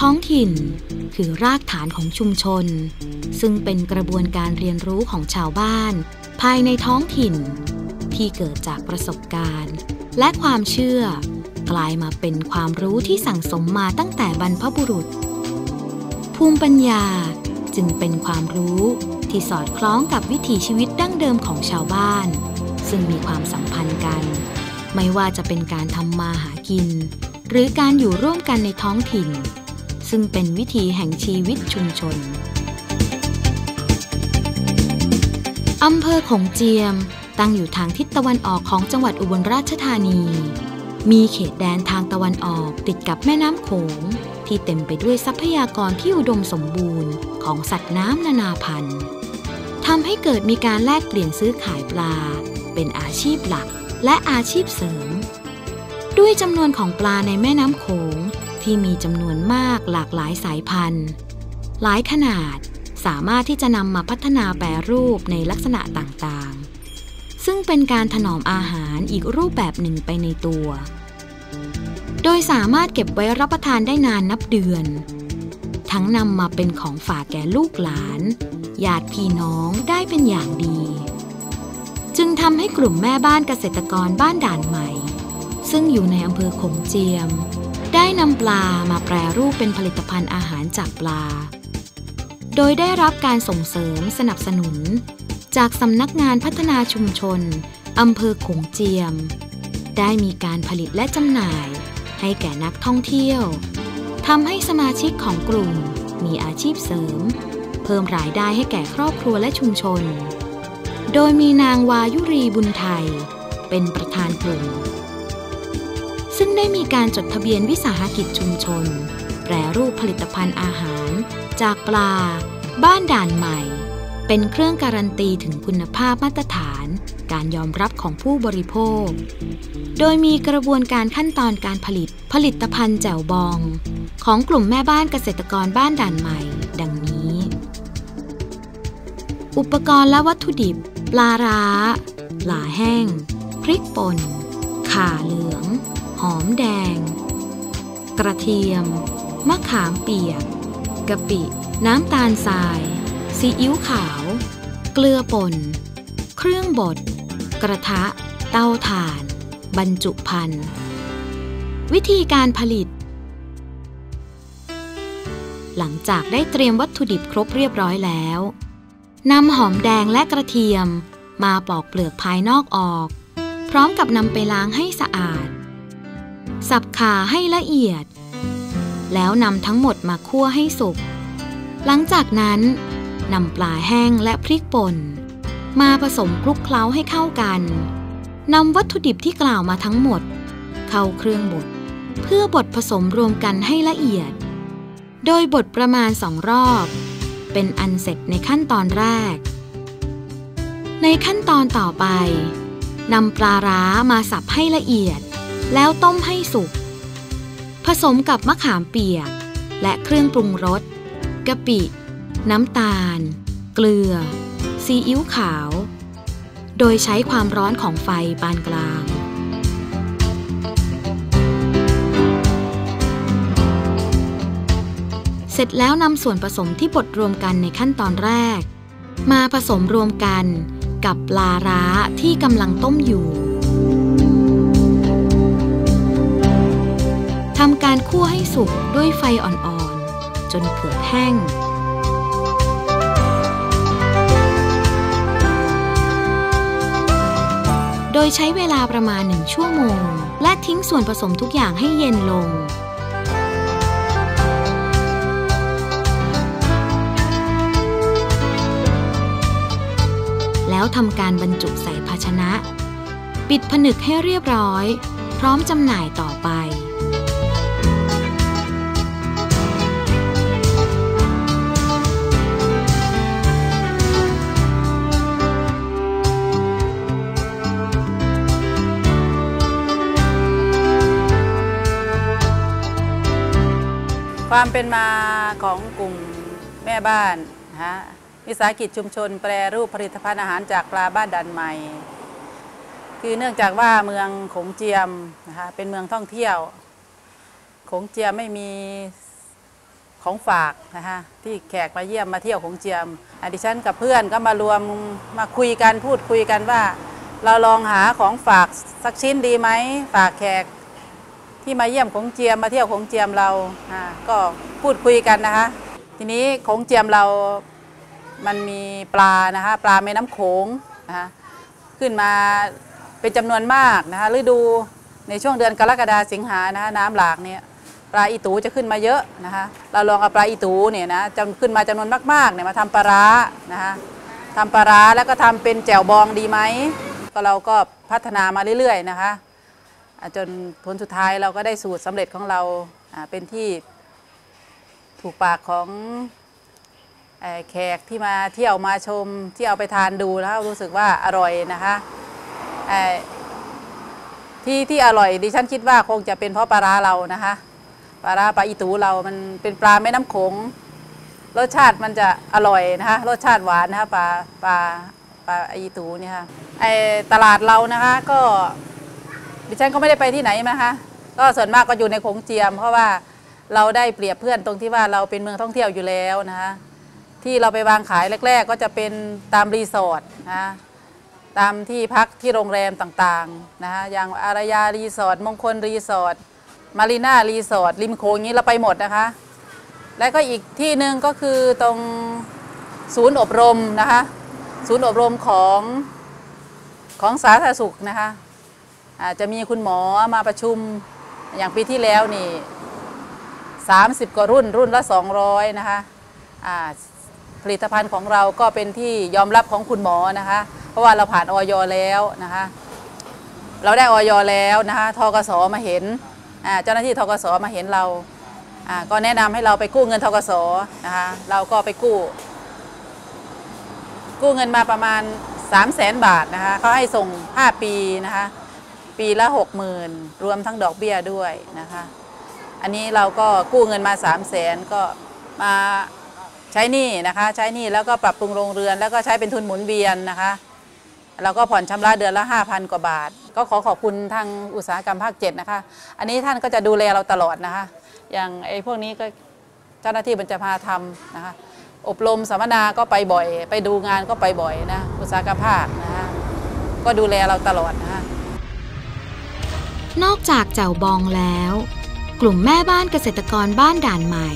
ท้องถิ่น คือรากฐานของชุมชน ซึ่งเป็นกระบวนการเรียนรู้ของชาวบ้าน ภายในท้องถิ่น ที่เกิดจากประสบการณ์ และความเชื่อ กลายมาเป็นความรู้ที่สั่งสมมาตั้งแต่บรรพบุรุษ ภูมิปัญญาจึงเป็นความรู้ที่สอดคล้องกับวิถีชีวิตดั้งเดิมของชาวบ้าน ซึ่งมีความสัมพันธ์กัน ไม่ว่าจะเป็นการทำมาหากิน หรือการอยู่ร่วมกันในท้องถิ่น ซึ่งเป็นวิถีแห่งชีวิตชุมชน อำเภอของเจียมตั้งอยู่ทางทิศตะวันออกของจังหวัดอุบลราชธานี มีเขตแดนทางตะวันออกติดกับแม่น้ำโขง ที่เต็มไปด้วยทรัพยากรที่อุดมสมบูรณ์ของสัตว์น้ำนานาพันธุ์ทำให้เกิดมีการแลกเปลี่ยนซื้อขายปลา เป็นอาชีพหลักและอาชีพเสริม ด้วยจำนวนของปลาในแม่น้ำโขง ที่มีจำนวนมากหลากหลายสายพันธุ์ หลายขนาดสามารถที่จะนำมาพัฒนาแปรรูปในลักษณะต่างๆ ซึ่งเป็นการถนอมอาหารอีกรูปแบบหนึ่งไปในตัว โดยสามารถเก็บไว้รับประทานได้นานนับเดือน ทั้งนำมาเป็นของฝากแก่ลูกหลานญาติพี่น้องได้เป็นอย่างดี จึงทำให้กลุ่มแม่บ้านเกษตรกรบ้านด่านใหม่ ซึ่งอยู่ในอำเภอขงเจียม ได้นำปลามาแปรรูปเป็นผลิตภัณฑ์อาหารจากปลา โดยได้รับการส่งเสริมสนับสนุน จากสำนักงานพัฒนาชุมชนอำเภอขงเจียม ได้มีการผลิตและจำหน่าย ให้แก่นักท่องเที่ยวทำให้สมาชิกของกลุ่มมีอาชีพเสริม เพิ่มรายได้ให้แก่ครอบครัวและชุมชน โดยมีนางวายุรีบุญไทย เป็นประธานกลุ่ม ซึ่งได้มีการจดทะเบียนวิสาหกิจชุมชน แปรรูปผลิตภัณฑ์อาหาร จากปลา บ้านด่านใหม่ เป็นเครื่องการันตีถึงคุณภาพมาตรฐาน การยอมรับของผู้บริโภค โดยมีกระบวนการขั้นตอนการผลิตผลิตภัณฑ์แจ่วบอง ของกลุ่มแม่บ้านเกษตรกรบ้านด่านใหม่ ดังนี้ อุปกรณ์และวัตถุดิบ ปลาร้าปลาแห้ง พริกป่นข่าเหลือง หอมแดง กระเทียม มะขามเปียกกะปิ น้ำตาลทราย ซีอิ๊วขาว เกลือป่น เครื่องบด กระทะ เตาถ่าน บรรจุภัณฑ์ วิธีการผลิต หลังจากได้เตรียมวัตถุดิบครบเรียบร้อยแล้วนำหอมแดงและกระเทียม มาปอกเปลือกภายนอกออก พร้อมกับนำไปล้างให้สะอาด สับขาให้ละเอียด แล้วนำทั้งหมดมาคั่วให้สุก หลังจากนั้นนำปลาแห้งและพริกป่น มาผสมคลุกเคล้าให้เข้ากันนำวัตถุดิบที่กล่าวมาทั้งหมด เข้าเครื่องบดเพื่อบดผสมรวมกันให้ละเอียด โดยบดประมาณสองรอบ เป็นอันเสร็จในขั้นตอนแรก ในขั้นตอนต่อไปนำปลาร้ามาสับให้ละเอียด แล้วต้มให้สุก ผสมกับมะขามเปียก และเครื่องปรุงรสกะปิ น้ำตาล เกลือ ซีอิ๊วขาว โดยใช้ความร้อนของไฟปานกลางเสร็จแล้วนำส่วนผสมที่บดรวมกันในขั้นตอนแรก มาผสมรวมกันกับปลาร้าที่กำลังต้มอยู่ำการคั่วให้สุกด้วยไฟอ่อนๆ จนเกือบแห้ง โดยใช้เวลาประมาณหนึ่งชั่วโมง และทิ้งส่วนผสมทุกอย่างให้เย็นลงแล้วทำการบรรจุใส่ภาชนะ ปิดผนึกให้เรียบร้อย พร้อมจำหน่ายต่อไป ความเป็นมาของกลุ่มแม่บ้านนะฮะวิสาหกิจชุมชน แปรรูปผลิตภัณฑ์อาหารจากปลาบ้านดันใหม่ คือเนื่องจากว่าเมืองขงเจียมนะคะเป็นเมืองท่องเที่ยว ขงเจียมไม่มีของฝากนะคะที่แขกมาเยี่ยมมาเที่ยวขงเจียมอดิฉันกับเพื่อนก็มารวมมาคุยกันพูดคุยกันว่า เราลองหาของฝากสักชิ้นดีไหมฝากแขก ที่มาเยี่ยมของเจียมมาเที่ยวของเจียมเราก็พูดคุยกันนะคะ ทีนี้ของเจียมเรามันมีปลานะคะปลาแม่น้ำโขงนะคะขึ้นมาเป็นจำนวนมากนะคะฤดูในช่วงเดือนกรกฎาสิงหานะคะน้ำหลากเนี่ยปลาอีตูจะขึ้นมาเยอะนะคะเราลองเอาปลาอีตูเนี่ยนะจำขึ้นมาจำนวนมากๆเนี่ยมาทำปลาร้านะคะทำปลาร้าแล้วก็ทำเป็นแจ่วบองดีไหมก็เราก็พัฒนามาเรื่อยๆนะคะ จนผลสุดท้ายเราก็ได้สูตรสำเร็จของเราเป็นที่ถูกปากของแขกที่มาเที่ยวมาชมที่เอาไปทานดูแล้วรู้สึกว่าอร่อยนะคะที่ที่อร่อยดิฉันคิดว่าคงจะเป็นเพราะปลาร้าเรานะคะปลาร้าปลาอีตูเรามันเป็นปลาแม่น้ำโขงรสชาติมันจะอร่อยนะคะรสชาติหวานนะคะปลาปลาปลาอีตูเนี่ยค่ะไอตลาดเรานะคะก็ ดิฉันก็ไม่ได้ไปที่ไหนนะคะก็ส่วนมากก็อยู่ในโขงเจียม เพราะว่าเราได้เปรียบเพื่อนตรงที่ว่าเราเป็นเมืองท่องเที่ยวอยู่แล้วนะคะที่เราไปวางขายแรก ๆ ก็จะเป็นตามรีสอร์ทนะตามที่พักที่โรงแรมต่างๆนะคะอย่างอารยารีสอร์ทมงคลรีสอร์ทมารีนารีสอร์ทริมโขงนี้เราไปหมดนะคะ และก็อีกที่หนึ่งก็คือตรงศูนย์อบรมนะคะ ศูนย์อบรมของของสาธารณสุขนะคะ จจะมีคุณหมอมาประชุมอย่างปีที่แล้วนี่ 30 กว่ารุ่นรุ่นละ 200 นะคะผลิตภัณฑ์ของเราก็เป็นที่ยอมรับของคุณหมอนะคะ เพราะว่าเราผ่านออยแล้วนะคะ เราได้ออยแล้วนะคะทกสมาเห็นเจ้าหน้าที่ทกสมาเห็นเราก็แนะนำให้เราไปกู้เงินทกสนะคะเราก็ไปกู้ กู้เงินมาประมาณ 3 0 0แสนบาทนะคะเขาให้ส่ง 5 ปีนะคะ ปีละ 60,000 รวมทั้งดอกเบี้ยด้วยนะคะ อันนี้เราก็กู้เงินมา 3 0 0แสนก็มาใช้หนี้นะคะ ใช้หนี้แล้วก็ปรับปรุงโรงเรือน แล้วก็ใช้เป็นทุนหมุนเวียนนะคะเราก็ผ่อนชำระเดือนละ 5,000 กว่าบาท ก็ขอขอบคุณทางอุตสาหกรรมภาค 7 นะคะ อันนี้ท่านก็จะดูแลเราตลอดนะคะ อย่างไอ้พวกนี้ก็เจ้าหน้าที่บรรจพาทำนะคะ อบรมสัมมนาก็ไปบ่อย ไปดูงานก็ไปบ่อยนะ อุตสาหกรรมภาคนะคะ ก็ดูแลเราตลอดนะคะ นอกจากแจ่วบองแล้ว กลุ่มแม่บ้านเกษตรกรบ้านด่านใหม่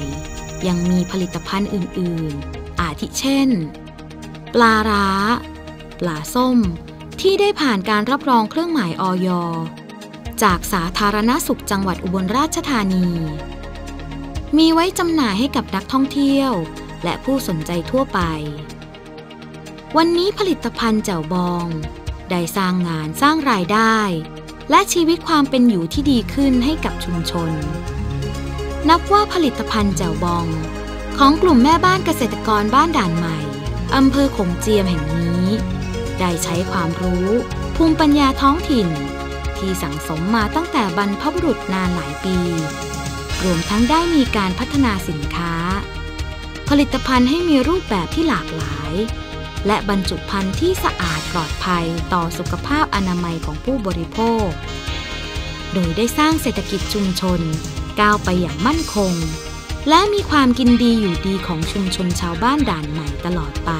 ยังมีผลิตภัณฑ์อื่น ๆ อาทิเช่น ปลาร้า ปลาส้ม ที่ได้ผ่านการรับรองเครื่องหมายออยจากสาธารณสุขจังหวัดอุบลราชธานี มีไว้จำหน่ายให้กับนักท่องเที่ยว และผู้สนใจทั่วไป วันนี้ผลิตภัณฑ์แจ่วบอง ได้สร้างงานสร้างรายได้ และชีวิตความเป็นอยู่ที่ดีขึ้นให้กับชุมชน นับว่าผลิตภัณฑ์แจ่วบอง ของกลุ่มแม่บ้านเกษตรกรบ้านด่านใหม่อำเภอขงเจียมแห่งนี้ ได้ใช้ความรู้ ภูมิปัญญาท้องถิ่น ที่สั่งสมมาตั้งแต่บรรพบุรุษนานหลายปี รวมทั้งได้มีการพัฒนาสินค้า ผลิตภัณฑ์ให้มีรูปแบบที่หลากหลาย และบรรจุภัณฑ์ที่สะอาด ปลอดภัยต่อสุขภาพอนามัยของผู้บริโภค โดยได้สร้างเศรษฐกิจชุมชน ก้าวไปอย่างมั่นคง และมีความกินดีอยู่ดีของชุมชนชาวบ้านด่านใหม่ตลอดไป